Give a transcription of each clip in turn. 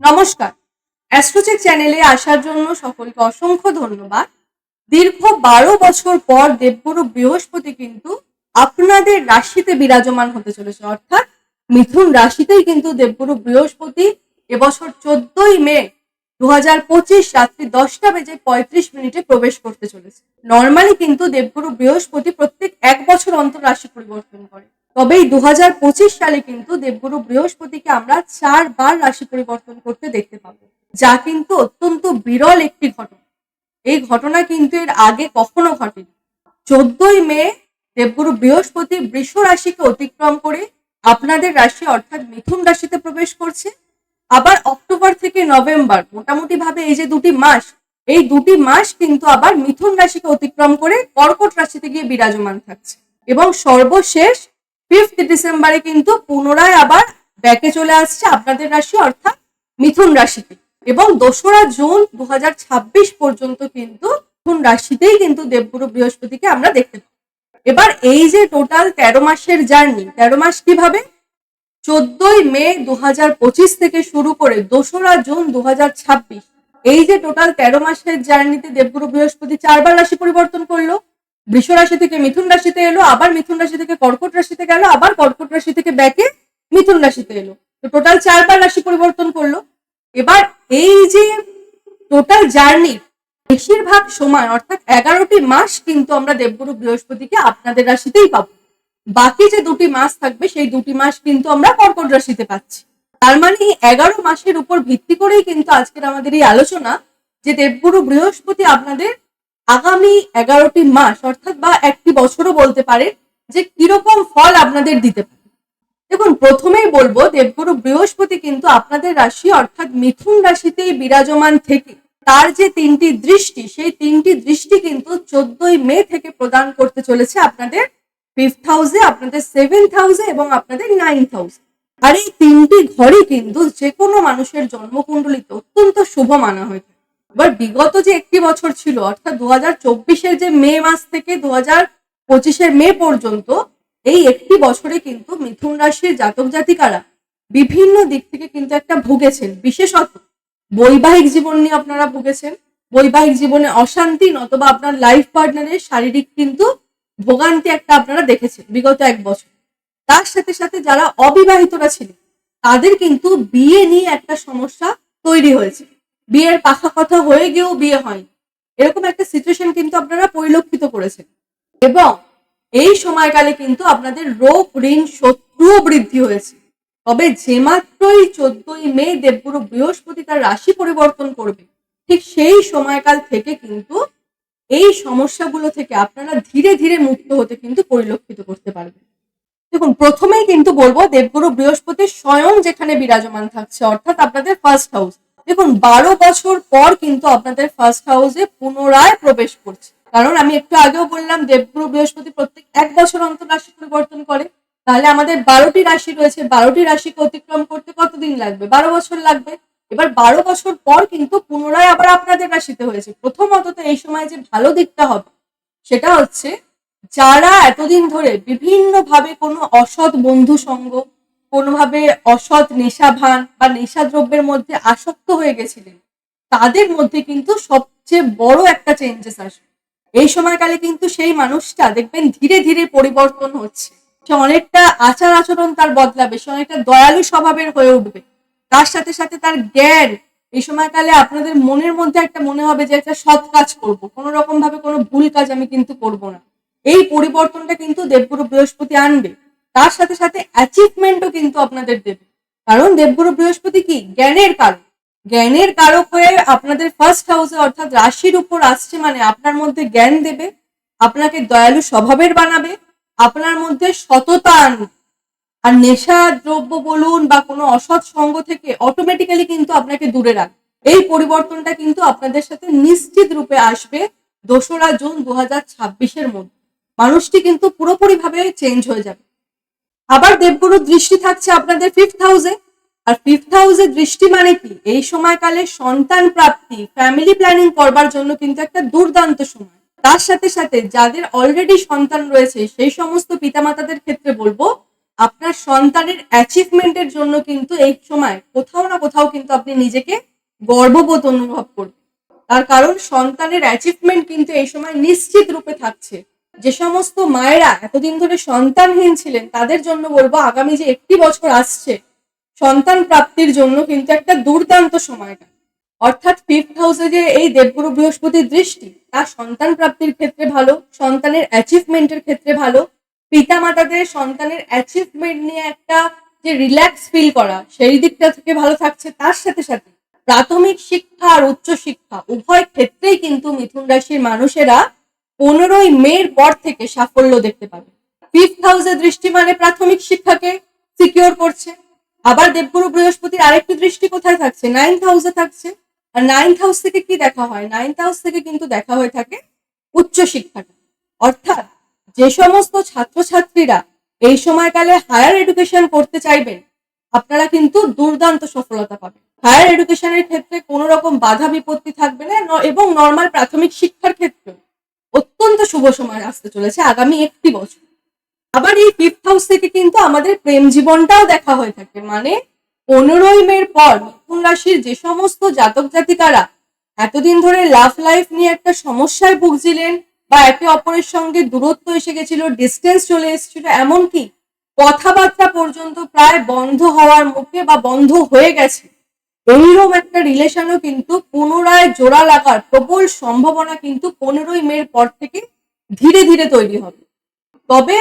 নমস্কার। অ্যাস্ট্রোচেক চ্যানেলে আসার জন্য সকলকে অসংখ্য ধন্যবাদ। দীর্ঘ বারো বছর পর দেবগুরু বৃহস্পতি কিন্তু আপনাদের রাশিতে বিরাজমান হতে চলেছে। অর্থাৎ মিথুন রাশিতেই কিন্তু দেবগুরু বৃহস্পতি এবছর চোদ্দই মে দু হাজার পঁচিশ রাত্রি দশটা বেজে পঁয়ত্রিশ মিনিটে প্রবেশ করতে চলেছে। নর্মালি কিন্তু দেবগুরু বৃহস্পতি প্রত্যেক এক বছর অন্তর রাশি পরিবর্তন করে। তবে এই দু সালে কিন্তু দেবগুরু বৃহস্পতিকে আমরা চারবার রাশি পরিবর্তন করতে দেখতে পাবো, যা কিন্তু অত্যন্ত বিরল একটি ঘটনা। এই ঘটনা কিন্তু এর আগে কখনো ঘটেনি। চোদ্দই মে দেবগুরু বৃহস্পতি বৃষ রাশিকে অতিক্রম করে আপনাদের রাশি অর্থাৎ মিথুন রাশিতে প্রবেশ করছে। আবার অক্টোবর থেকে নভেম্বর মোটামুটি ভাবে এই যে দুটি মাস, এই দুটি মাস কিন্তু আবার মিথুন রাশিকে অতিক্রম করে কর্কট রাশিতে গিয়ে বিরাজমান থাকছে। এবং সর্বশেষ ফিফথ ডিসেম্বরে কিন্তু পুনরায় আবার ব্যাকে চলে আসছে আপনাদের রাশি, অর্থাৎ মিথুন রাশিতে। এবং দোসরা জুন দু পর্যন্ত কিন্তু মিথুন রাশিতেই কিন্তু দেবগুরু বৃহস্পতিকে আমরা দেখতে পাবো। এবার এই যে টোটাল তেরো মাসের জার্নি তেরো মাস কীভাবে? চোদ্দই মে দু থেকে শুরু করে দোসরা জুন দু হাজার ছাব্বিশ। এই যে টোটাল তেরো মাসের জার্নিতে দেবগুরু বৃহস্পতি চারবার রাশি পরিবর্তন করল। বৃষ রাশি থেকে মিথুন রাশিতে এলো, আবার মিথুন রাশি থেকে কর্কট রাশিতে গেল, আবার কর্কট রাশি থেকে ব্যাকে মিথুন রাশিতে এলো। তো টোটাল চারবার রাশি পরিবর্তন করল। এবার এই যে টোটাল জার্নি বেশিরভাগ সময়, অর্থাৎ এগারোটি মাস কিন্তু আমরা দেবগুরু বৃহস্পতিকে আপনাদের রাশিতেই পাবো। বাকি যে দুটি মাস থাকবে, সেই দুটি মাস কিন্তু আমরা কর্কট রাশিতে পাচ্ছি। তার মানে এই এগারো মাসের উপর ভিত্তি করেই কিন্তু আজকের আমাদের এই আলোচনা যে দেবগুরু বৃহস্পতি আপনাদের আগামী এগারোটি মাস, অর্থাৎ বা একটি বছরও বলতে পারে যে কীরকম ফল আপনাদের দিতে পারে। দেখুন, প্রথমেই বলব, দেবগুরু বৃহস্পতি কিন্তু আপনাদের রাশি, অর্থাৎ মিথুন রাশিতেই বিরাজমান থেকে তার যে তিনটি দৃষ্টি, সেই তিনটি দৃষ্টি কিন্তু চোদ্দই মে থেকে প্রদান করতে চলেছে আপনাদের ফিফথ হাউসে আপনাদের সেভেন্থ হাউসে এবং আপনাদের নাইন্থ হাউসে আর এই তিনটি ঘরই কিন্তু যে কোনো মানুষের জন্মকুণ্ডলিতে অত্যন্ত শুভ মানা হয়ে থাকে। এবার বিগত যে একটি বছর ছিল, অর্থাৎ দু হাজার চব্বিশের যে মে মাস থেকে দু হাজার পঁচিশের মে পর্যন্ত, এই একটি বছরে কিন্তু মিথুন রাশির জাতক জাতিকারা বিভিন্ন দিক থেকে কিন্তু একটা ভুগেছেন। বিশেষত বৈবাহিক জীবন নিয়ে আপনারা ভুগেছেন। বৈবাহিক জীবনে অশান্তি নতবা আপনার লাইফ পার্টনারের শারীরিক কিন্তু ভোগান্তি একটা আপনারা দেখেছেন বিগত এক বছর। তার সাথে সাথে যারা অবিবাহিতরা ছিলেন, তাদের কিন্তু বিয়ে নিয়ে একটা সমস্যা তৈরি হয়েছে। বিয়ের পাখা কথা হয়ে গিয়েও বিয়ে হয়নি এরকম একটা সিচুয়েশন কিন্তু আপনারা পরিলক্ষিত করেছেন। এবং এই সময়কালে কিন্তু আপনাদের রোগ ঋণ শত্রুও বৃদ্ধি হয়েছে। তবে যে মাত্রই চোদ্দই মে দেবগুরু বৃহস্পতি তার রাশি পরিবর্তন করবে, ঠিক সেই সময়কাল থেকে কিন্তু এই সমস্যাগুলো থেকে আপনারা ধীরে ধীরে মুক্ত হতে কিন্তু পরিলক্ষিত করতে পারবেন। দেখুন, প্রথমেই কিন্তু বলব দেবগুরু বৃহস্পতি স্বয়ং যেখানে বিরাজমান থাকছে, অর্থাৎ আপনাদের ফার্স্ট হাউস দেখুন, বারো বছর পর কিন্তু আপনাদের ফার্স্ট হাউসে পুনরায় প্রবেশ করছে। কারণ আমি একটু আগেও বললাম, দেবগুরু বৃহস্পতি প্রত্যেক এক বছর অন্তর রাশি পরিবর্তন করে। তাহলে আমাদের বারোটি রাশি রয়েছে, বারোটি রাশিকে অতিক্রম করতে কতদিন লাগবে? বারো বছর লাগবে। এবার বারো বছর পর কিন্তু পুনরায় আবার আপনাদের রাশিতে হয়েছে। প্রথমত তো এই সময় যে ভালো দিকটা হবে, সেটা হচ্ছে যারা এতদিন ধরে বিভিন্নভাবে কোনো অসৎ বন্ধু সঙ্গ কোনোভাবে অসৎ নেশা ভান বা নেশা দ্রব্যের মধ্যে আসক্ত হয়ে গেছিলেন, তাদের মধ্যে কিন্তু সবচেয়ে বড় একটা চেঞ্জেস আসবে এই সময়কালে কিন্তু সেই মানুষটা দেখবেন ধীরে ধীরে পরিবর্তন হচ্ছে। সে অনেকটা আচার আচরণ তার বদলাবে, সে অনেকটা দয়ালু স্বভাবের হয়ে উঠবে। তার সাথে সাথে তার জ্ঞান, এই সময়কালে আপনাদের মনের মধ্যে একটা মনে হবে যে একটা সৎ কাজ করব, কোনো রকম ভাবে কোনো ভুল কাজ আমি কিন্তু করব না। এই পরিবর্তনটা কিন্তু দেবগুরু বৃহস্পতি আনবে। তার সাথে সাথে অ্যাচিভমেন্টও কিন্তু আপনাদের দেবে। কারণ দেবগুরু বৃহস্পতি কি? জ্ঞানের কারক। জ্ঞানের কারক হয়ে আপনাদের ফার্স্ট হাউসে অর্থাৎ রাশির উপর আসছে মানে আপনার মধ্যে জ্ঞান দেবে, আপনাকে দয়ালু স্বভাবের বানাবে, আপনার মধ্যে সততা আনবে। আর নেশা, দ্রব্য বলুন বা কোনো অসৎ সঙ্গ থেকে অটোমেটিক্যালি কিন্তু আপনাকে দূরে রাখবে। এই পরিবর্তনটা কিন্তু আপনাদের সাথে নিশ্চিত রূপে আসবে দোসরা জুন দু হাজার ছাব্বিশের মধ্যে। মানুষটি কিন্তু পুরোপুরি ভাবে চেঞ্জ হয়ে যাবে। আবার দেবগুরুর দৃষ্টি থাকছে আপনাদের ফিফথ হাউসে আর ফিফথ হাউসে দৃষ্টি মানে কি? এই সময়কালে সন্তান প্রাপ্তি ফ্যামিলি প্ল্যানিং করবার জন্য কিন্তু একটা দুর্দান্ত সময়। তার সাথে সাথে যাদের অলরেডি সন্তান রয়েছে, সেই সমস্ত পিতামাতাদের ক্ষেত্রে বলব, আপনার সন্তানের অ্যাচিভমেন্টের জন্য কিন্তু এই সময় কোথাও না কোথাও কিন্তু আপনি নিজেকে গর্ববোধ অনুভব করবেন। তার কারণ সন্তানের অ্যাচিভমেন্ট কিন্তু এই সময় নিশ্চিত রূপে থাকছে। যে সমস্ত মায়েরা এতদিন ধরে সন্তানহীন ছিলেন, তাদের জন্য বলব আগামী যে একটি বছর আসছে, সন্তান প্রাপ্তির জন্য কিন্তু একটা দুর্দান্ত সময়টা অর্থাৎ ফিফথ হাউসে যে এই দেবগুরু বৃহস্পতির দৃষ্টি তার সন্তান প্রাপ্তির ক্ষেত্রে ভালো, সন্তানের অ্যাচিভমেন্টের ক্ষেত্রে ভালো। পিতা মাতাদের সন্তানের অ্যাচিভমেন্ট নিয়ে একটা যে রিল্যাক্স ফিল করা, সেই দিকটা থেকে ভালো থাকছে। তার সাথে সাথে প্রাথমিক শিক্ষা আর উচ্চ শিক্ষা, উভয় ক্ষেত্রেই কিন্তু মিথুন রাশির মানুষেরা পনেরোই মের পর থেকে সাফল্য দেখতে পাবে। ফিফথ হাউসের দৃষ্টি মানে প্রাথমিক শিক্ষাকে সিকিওর করছে। আবার দেবগুরু বৃহস্পতির আরেকটি দৃষ্টি কোথায় থাকছে? নাইন্থ হাউসে থাকছে। আর নাইন্থ হাউস থেকে কি দেখা হয়? নাইন্থ হাউস থেকে কিন্তু দেখা হয়ে থাকে উচ্চ শিক্ষাটা। অর্থাৎ যে সমস্ত ছাত্রছাত্রীরা এই সময়কালে হায়ার এডুকেশন করতে চাইবেন, আপনারা কিন্তু দুর্দান্ত সফলতা পাবেন। হায়ার এডুকেশনের ক্ষেত্রে কোনো রকম বাধা বিপত্তি থাকবে না এবং নর্মাল প্রাথমিক শিক্ষার ক্ষেত্রে অত্যন্ত শুভ সময় আসতে চলেছে আগামী একটি বছর। আবার এই ফিফথ হাউস থেকে কিন্তু আমাদের প্রেম জীবনটাও দেখা হয়ে থাকে। মানে পনেরোই মের পর মিথুন রাশির যে সমস্ত জাতক জাতিকারা এতদিন ধরে লাভ লাইফ নিয়ে একটা সমস্যায় ভুগছিলেন বা একে অপরের সঙ্গে দূরত্ব এসে গেছিল ডিস্টেন্স চলে এসেছিল, এমনকি কথাবার্তা পর্যন্ত প্রায় বন্ধ হওয়ার মুখে বা বন্ধ হয়ে গেছে। এইরকম একটা রিলেশনও কিন্তু পুনরায় জোড়া লাগার প্রবল সম্ভাবনা কিন্তু পনেরোই মের পর থেকে ধীরে ধীরে তৈরি হবে। তবে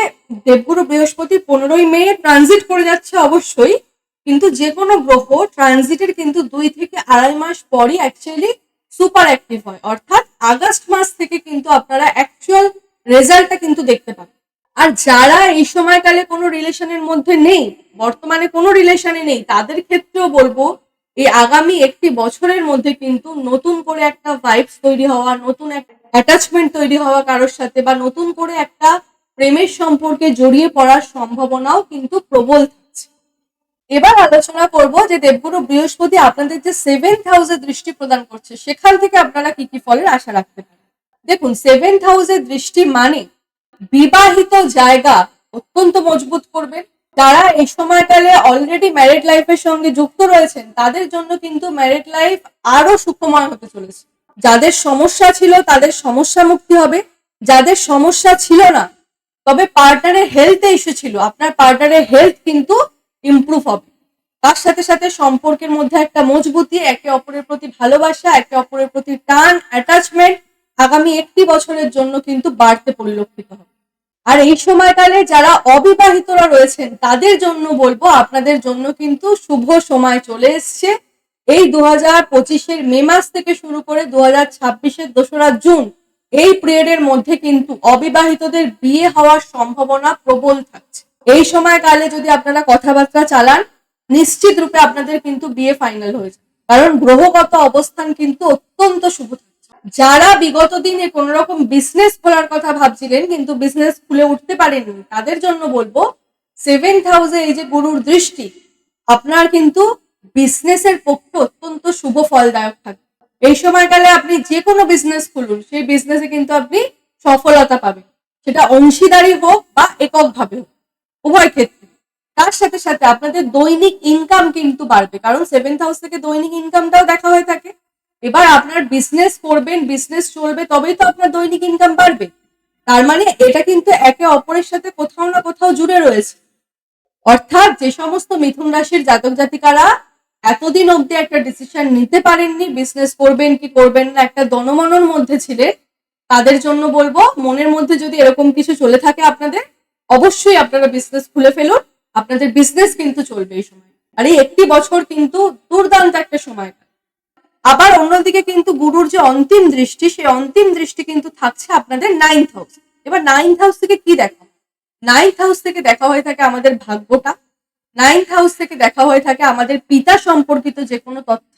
দেবগুরু বৃহস্পতি পনেরোই মে ট্রানজিট করে যাচ্ছে অবশ্যই, কিন্তু যে কোনো গ্রহ ট্রানজিটের কিন্তু দুই থেকে আড়াই মাস পরই অ্যাকচুয়ালি সুপার অ্যাক্টিভ হয়। অর্থাৎ আগস্ট মাস থেকে কিন্তু আপনারা অ্যাকচুয়াল রেজাল্টটা কিন্তু দেখতে পাবেন। আর যারা এই সময়কালে কোনো রিলেশনের মধ্যে নেই, বর্তমানে কোনো রিলেশনে নেই, তাদের ক্ষেত্রেও বলব এই আগামী একটি বছরের মধ্যে কিন্তু নতুন করে একটা ভাইবস তৈরি হওয়া, নতুন একটা অ্যাটাচমেন্ট তৈরি হওয়া কারোর সাথে বা নতুন করে একটা প্রেমের সম্পর্কে জড়িয়ে পড়ার সম্ভাবনাও কিন্তু প্রবল থাকছে। এবার আলোচনা করব যে দেবগুরু বৃহস্পতি আপনাদের যে সেভেন্থ হাউসে দৃষ্টি প্রদান করছে, সেখান থেকে আপনারা কি কি ফলের আশা রাখতে পারেন? দেখুন সেভেন্থ হাউসের দৃষ্টি মানে বিবাহিত জায়গা অত্যন্ত মজবুত করবে যারা এই সময়কালে অলরেডি ম্যারিড লাইফের সঙ্গে যুক্ত রয়েছেন, তাদের জন্য কিন্তু ম্যারিড লাইফ আরও সুখময় হতে চলেছে। যাদের সমস্যা ছিল, তাদের সমস্যা মুক্তি হবে। যাদের সমস্যা ছিল না, তবে পার্টনারের হেলথে ইস্যু ছিল। আপনার পার্টনারের হেলথ কিন্তু ইমপ্রুভ হবে। তার সাথে সাথে সম্পর্কের মধ্যে একটা মজবুতি, একে অপরের প্রতি ভালোবাসা, একে অপরের প্রতি টান অ্যাটাচমেন্ট আগামী একটি বছরের জন্য কিন্তু বাড়তে পরিলক্ষিত হবে। আর এই সময়কালে যারা অবিবাহিতরা রয়েছেন, তাদের জন্য বলব, আপনাদের জন্য কিন্তু শুভ সময় চলে এসছে। এই দু হাজার পঁচিশের মে মাস থেকে শুরু করে দু হাজার ছাব্বিশের দোসরা জুন, এই পিরিয়ডের মধ্যে কিন্তু অবিবাহিতদের বিয়ে হওয়ার সম্ভাবনা প্রবল থাকছে। এই সময়কালে যদি আপনারা কথাবার্তা চালান, নিশ্চিত রূপে আপনাদের কিন্তু বিয়ে ফাইনাল হয়েছে কারণ গ্রহগত অবস্থান কিন্তু অত্যন্ত শুভ থাকছে যারা বিগত দিনে কোন রকম বিজনেস খোলার কথা ভাবছিলেন, কিন্তু বিজনেস খুলে উঠতে পারেননি তাদের জন্য বলব সেভেন হাউসে এই যে গুরুর দৃষ্টি, আপনার কিন্তু বিজনেসের পক্ষে অত্যন্ত শুভ ফলদায়ক থাকবে। এই সময়কালে আপনি যে কোনো বিজনেস খুলুন, সেই বিজনেসে কিন্তু আপনি সফলতা পাবেন। সেটা অংশীদারি হোক বা এককভাবে হোক, উভয় ক্ষেত্রে। তার সাথে সাথে আপনাদের দৈনিক ইনকাম কিন্তু বাড়বে, কারণ সেভেন্থ হাউস থেকে দৈনিক ইনকামটাও দেখা হয়ে থাকে। এবার আপনার বিজনেস করবেন বিজনেস চলবে, তবেই তো আপনার দৈনিক ইনকাম বাড়বে। তার মানে এটা কিন্তু একে অপরের সাথে কোথাও না কোথাও জুড়ে রয়েছে। অর্থাৎ যে সমস্ত মিথুন রাশির জাতক জাতিকারা এতদিন অবধি একটা ডিসিশন নিতে পারেননি বিজনেস করবেন কি করবেন না, একটা দনমনর মধ্যে ছিলেন তাদের জন্য বলব, মনের মধ্যে যদি এরকম কিছু চলে থাকে আপনাদের, অবশ্যই আপনারা বিজনেস খুলে ফেলুন। আপনাদের বিজনেস কিন্তু চলবে এই সময়। আর এই একটি বছর কিন্তু দুর্দান্ত একটা সময়। আবার অন্যদিকে কিন্তু গুরুর যে অন্তিম দৃষ্টি, সেই অন্তিম দৃষ্টি কিন্তু থাকছে আপনাদের নাইন্থ হাউস এবার নাইন্থ হাউস থেকে কি দেখা নাইন্থ হাউস থেকে দেখা হয়ে থাকে আমাদের ভাগ্যটা। নাইন্থ হাউস থেকে দেখা হয়ে থাকে আমাদের পিতা সম্পর্কিত যে কোনো তথ্য।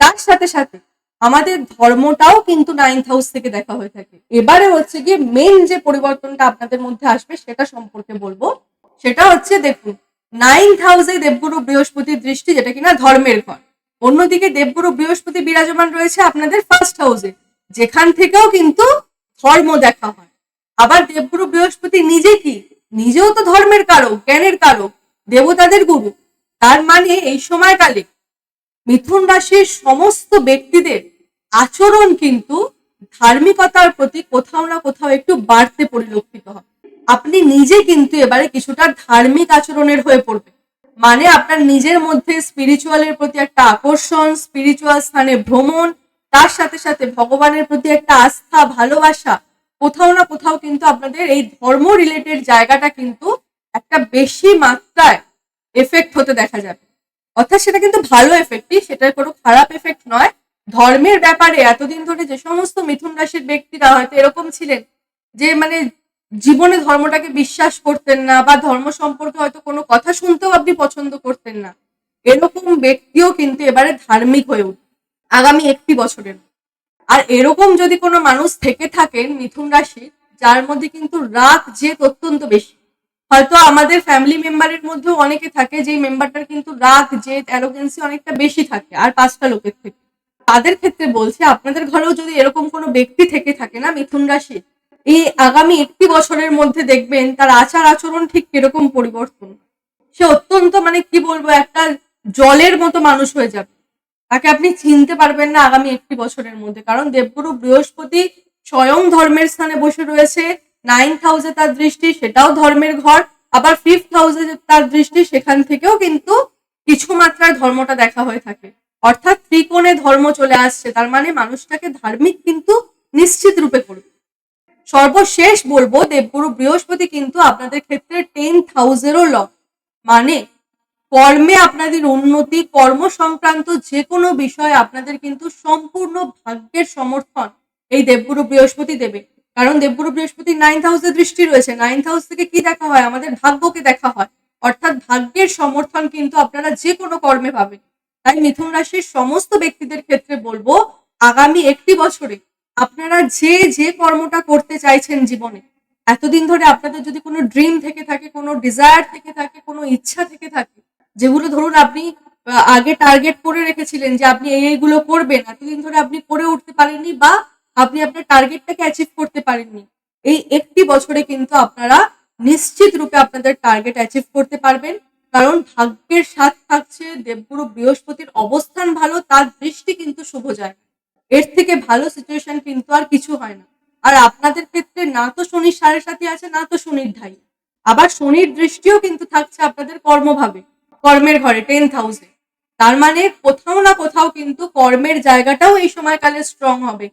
তার সাথে সাথে আমাদের ধর্মটাও কিন্তু নাইন্থ হাউস থেকে দেখা হয়ে থাকে। এবারে হচ্ছে গিয়ে মেন যে পরিবর্তনটা আপনাদের মধ্যে আসবে সেটা সম্পর্কে বলব। সেটা হচ্ছে দেখুন নাইন্থ হাউসে দেবগুরু বৃহস্পতির দৃষ্টি যেটা কিনা ধর্মের ঘর। অন্যদিকে দেবগুরু বৃহস্পতি বিরাজমান রয়েছে আপনাদের ফার্স্ট হাউসে যেখান থেকেও কিন্তু ধর্ম দেখা হয়। আবার দেবগুরু বৃহস্পতি নিজে কি? নিজেও তো ধর্মের কারক, জ্ঞানের কারক, দেবতাদের গুরু। তার মানে এই সময়কালে মিথুন রাশির সমস্ত ব্যক্তিদের আচরণ কিন্তু ধার্মিকতার প্রতি কোথাও না কোথাও একটু বাড়তে পরিলক্ষিত হবে আপনি নিজে কিন্তু এবারে কিছুটা ধার্মিক আচরণের হয়ে পড়বে মানে আপনার নিজের মধ্যে স্পিরিচুয়ালের প্রতি একটা আকর্ষণ স্পিরিচুয়াল স্থানে ভ্রমণ, তার সাথে সাথে ভগবানের প্রতি একটা আস্থা, ভালোবাসা, কোথাও না কোথাও কিন্তু আপনাদের এই ধর্ম রিলেটেড জায়গাটা কিন্তু একটা বেশি মাত্রায় এফেক্ট হতে দেখা যাবে। অর্থাৎ সেটা কিন্তু ভালো এফেক্টই সেটার কোনো খারাপ এফেক্ট নয়। ধর্মের ব্যাপারে এতদিন ধরে যে সমস্ত মিথুন রাশির ব্যক্তিরা হয়তো এরকম ছিলেন, যে মানে জীবনে ধর্মটাকে বিশ্বাস করতেন না বা ধর্ম সম্পর্কে হয়তো কোনো কথা শুনতেও আপনি পছন্দ করতেন না। এরকম ব্যক্তিও কিন্তু এবারে ধার্মিক হয়ে উঠবে আগামী একটি বছরের। আর এরকম যদি কোনো মানুষ থেকে থাকেন মিথুন রাশি, যার মধ্যে কিন্তু রাগ জেদ অত্যন্ত বেশি। হয়তো আমাদের ফ্যামিলি মেম্বারের মধ্যেও অনেকে থাকে যে মেম্বারটার কিন্তু রাগ, জেদ অ্যারোগেন্সি অনেকটা বেশি থাকে আর পাঁচটা লোকের থেকে। তাদের ক্ষেত্রে বলছে, আপনাদের ঘরেও যদি এরকম কোনো ব্যক্তি থেকে থাকে না মিথুন রাশি এই আগামী একটি বছরের মধ্যে দেখবেন তার আচার আচরণ ঠিক কীরকম পরিবর্তন। সে অত্যন্ত মানে কি বলব, একটা জলের মতো মানুষ হয়ে যাবে। তাকে আপনি চিনতে পারবেন না আগামী একটি বছরের মধ্যে। কারণ দেবগুরু বৃহস্পতি স্বয়ং ধর্মের স্থানে বসে রয়েছে। নাইন্থ হাউসে তার দৃষ্টি, সেটাও ধর্মের ঘর। আবার ফিফথ হাউসে তার দৃষ্টি, সেখান থেকেও কিন্তু কিছু মাত্রায় ধর্মটা দেখা হয়ে থাকে। অর্থাৎ ত্রিকোণে ধর্ম চলে আসছে। তার মানে মানুষটাকে ধার্মিক কিন্তু নিশ্চিত রূপে করবে। সর্বশেষ বলব, দেবগুরু বৃহস্পতি কিন্তু আপনাদের ক্ষেত্রে টেন্থ হাউসেরও ল মানে কর্মে আপনাদের উন্নতি, কর্ম সংক্রান্ত যে কোনো বিষয়ে আপনাদের কিন্তু সম্পূর্ণ ভাগ্যের সমর্থন এই দেবগুরু বৃহস্পতি দেবে। কারণ দেবগুরু বৃহস্পতি নাইন্থ হাউসের দৃষ্টি রয়েছে। নাইন্থ হাউস থেকে কি দেখা হয়? আমাদের ভাগ্যকে দেখা হয়। অর্থাৎ ভাগ্যের সমর্থন কিন্তু আপনারা যে কোনো কর্মে পাবেন। তাই মিথুন রাশির সমস্ত ব্যক্তিদের ক্ষেত্রে বলব, আগামী একটি বছরে আপনারা যে যে কর্মটা করতে চাইছেন জীবনে, এতদিন ধরে আপনাদের যদি কোনো ড্রিম থেকে থাকে, কোনো ডিজায়ার থেকে থাকে, কোনো ইচ্ছা থেকে থাকে, যেগুলো ধরুন আপনি আগে টার্গেট করে রেখেছিলেন যে আপনি এই, এইগুলো করবেন, এতদিন ধরে আপনি করে উঠতে পারেননি বা আপনি আপনার টার্গেটটাকে অ্যাচিভ করতে পারেননি, এই একটি বছরে কিন্তু আপনারা নিশ্চিত রূপে আপনাদের টার্গেট অ্যাচিভ করতে পারবেন। কারণ ভাগ্যের সাথ থাকছে, দেবগুরু বৃহস্পতির অবস্থান ভালো, তার দৃষ্টি কিন্তু শুভ যায় এর থেকে ভালো সিচুয়েশন কিন্তু আর কিছু হয় না। আর আপনাদের ক্ষেত্রে না তো শনির সাড়ে সাথে আছে না তো শনির ঢাই। আবার শনির দৃষ্টিও কিন্তু থাকছে আপনাদের কর্মভাবে, কর্মের ঘরে টেন্থ হাউসে তার মানে কোথাও না কোথাও কিন্তু কর্মের জায়গাটাও এই সময়কালে স্ট্রং হবে।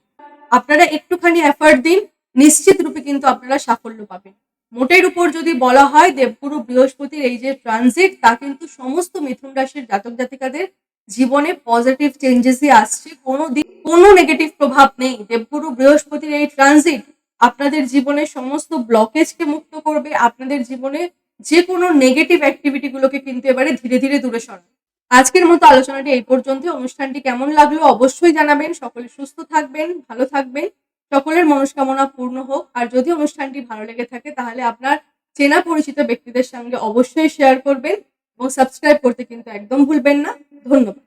আপনারা একটুখানি এফার্ট দিন, নিশ্চিত রূপে কিন্তু আপনারা সাফল্য পাবেন। মোটের উপর যদি বলা হয়, দেবগুরু বৃহস্পতির এই যে ট্রানজিট তা কিন্তু সমস্ত মিথুন রাশির জাতক জাতিকাদের জীবনে পজিটিভ চেঞ্জেসই আসছে কোনো দিক কোনো নেগেটিভ প্রভাব নেই। দেবগুরু বৃহস্পতির এই ট্রানজিট আপনাদের জীবনে সমস্ত ব্লকেজকে মুক্ত করবে, আপনাদের জীবনে যে কোনো নেগেটিভ অ্যাক্টিভিটি গুলোকে কিন্তু এবারে ধীরে ধীরে দূরে সরাবে। আজকের মতো আলোচনাটি এই পর্যন্ত। অনুষ্ঠানটি কেমন লাগল অবশ্যই জানাবেন। সকলে সুস্থ থাকবেন, ভালো থাকবেন। সকলের মনস্কামনা পূর্ণ হোক। আর যদি অনুষ্ঠানটি ভালো লেগে থাকে, তাহলে আপনার চেনা পরিচিত ব্যক্তিদের সঙ্গে অবশ্যই শেয়ার করবেন। এবং সাবস্ক্রাইব করতে কিন্তু একদম ভুলবেন না। ধন্যবাদ।